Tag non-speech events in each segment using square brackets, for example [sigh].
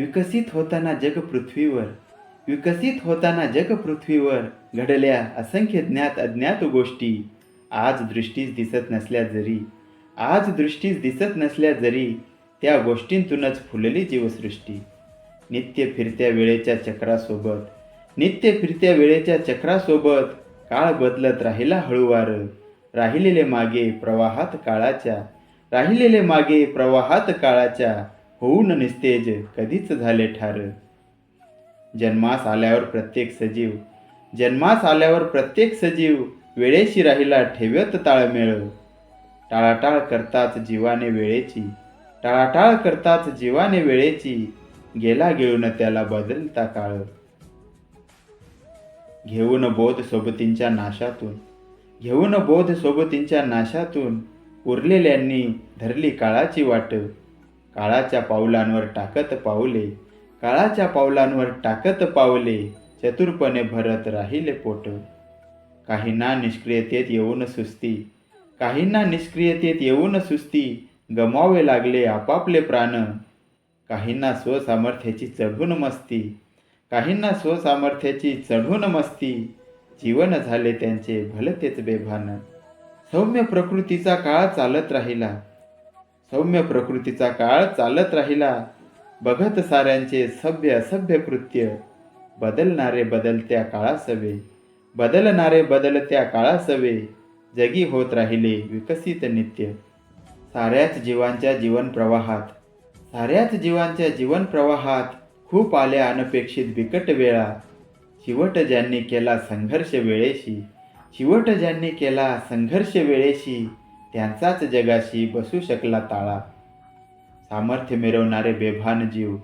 विकसित होताना जग पृथ्वीवर विकसित होताना जग पृथ्वीवर घडल्या असंख्य ज्ञात अज्ञात गोष्टी. आज दृष्टीस दिसत नसल्या जरी आज दृष्टीस दिसत नसल्या जरी त्या गोष्टींतूनच फुलली जीवसृष्टी. नित्य फिरत्या वेळेच्या चक्रासोबत नित्य फिरत्या वेळेच्या चक्रासोबत काळ बदलत राहिला हळूवार. राहिलेले मागे प्रवाहात काळाच्या राहिलेले मागे प्रवाहात काळाच्या होऊन निस्तेज कधीच झाले ठार. जन्मास आल्यावर प्रत्येक सजीव जन्मास आल्यावर प्रत्येक सजीव वेळेशी राहिला ठेवत ताळमेळ. टाळाटाळ करताच जीवाने वेळेची टाळाटाळ करताच जीवाने वेळेची गेला गिळून त्याला बदलता काळ. घेऊन बोध सोबतींच्या नाशातून घेऊन बोध सोबतींच्या नाशातून उरलेल्यांनी धरली काळाची वाट. काळाच्या पावलांवर टाकत पावले काळाच्या पावलांवर टाकत पावले चतुरपणे भरत राहिले पोट. काहींना निष्क्रियतेत येऊन सुस्ती काहींना निष्क्रियतेत येऊन सुस्ती गमावे लागले आपापले प्राण. काहींना स्वसामर्थ्याची चढून मस्ती काहींना स्वसामर्थ्याची चढून मस्ती जीवन झाले त्यांचे भलतेच बेभान. सौम्य प्रकृतीचा काळ चालत राहिला. सौम्य प्रकृतीचा काळ चालत राहिला. बघत साऱ्यांचे सभ्य असभ्य कृत्य. बदलणारे बदलत्या काळासवे. बदलणारे बदलत्या काळासवे. जगी होत राहिले विकसित नित्य. साऱ्याच जीवांच्या जीवन प्रवाहात. साऱ्याच जीवांच्या जीवन प्रवाहात खूप आल्या अनपेक्षित बिकट वेळा. शिवट ज्यांनी केला संघर्ष वेळेशी. शिवट ज्यांनी केला संघर्ष वेळेशी. त्यांचाच जगाशी बसू शकला ताळा. सामर्थ्य मिरवणारे बेभान जीव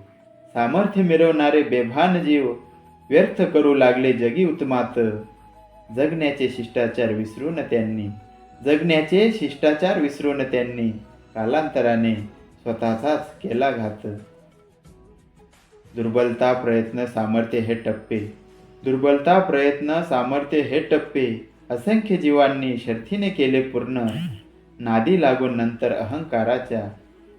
सामर्थ्य मिरवणारे बेभान जीव व्यर्थ करू लागले जगी उत्मात. जगण्याचे शिष्टाचार विसरून त्यांनी जगण्याचे शिष्टाचार विसरून त्यांनी कालांतराने स्वतःचाच केला घात. दुर्बलता प्रयत्न सामर्थ्य हे टप्पे. दुर्बलता प्रयत्न सामर्थ्य हे टप्पे. असंख्य जीवांनी शर्थीने केले पूर्ण. नादी लागून नंतर अहंकाराच्या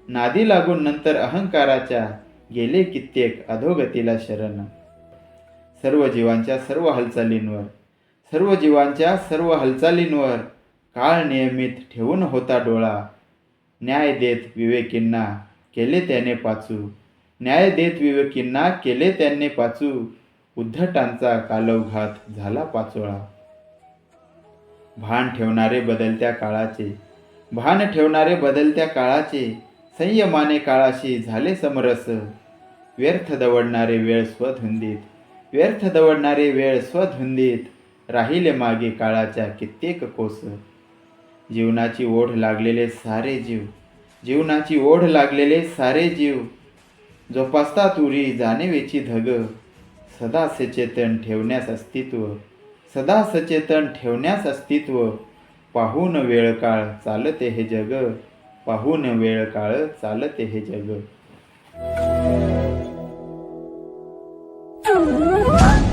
नादी लागून नंतर अहंकाराच्या गेले कित्येक अधोगतीला शरण. सर्व जीवांच्या सर्व हालचालींवर सर्व जीवांच्या सर्व हालचालींवर काळ नियमित ठेवून होता डोळा. न्याय देत विवेकींना केले त्याने पाचू. न्याय देत विवेकींना केले त्याने पाचू. उद्धटांचा कालवघात झाला पाचोळा. भान ठेवणारे बदलत्या काळाचे भान ठेवणारे बदलत्या काळाचे संयमाने काळाशी झाले समरस. व्यर्थ दवडणारे वेळ स्वधुंदीत व्यर्थ दवडणारे वेळ स्वधुंदीत राहिले मागे काळाच्या कित्येक कोस. जीवनाची ओढ लागलेले सारे जीव जीवनाची ओढ लागलेले सारे जीव. जोपासता तुरी जाणीवेची धग सदा सचेतन ठेवण्यास अस्तित्व सदा सचेतन ठेवण्यास अस्तित्व. पाहून वेळ काळ चालते हे जग पाहून वेळ काळ चालते हे जग. [laughs]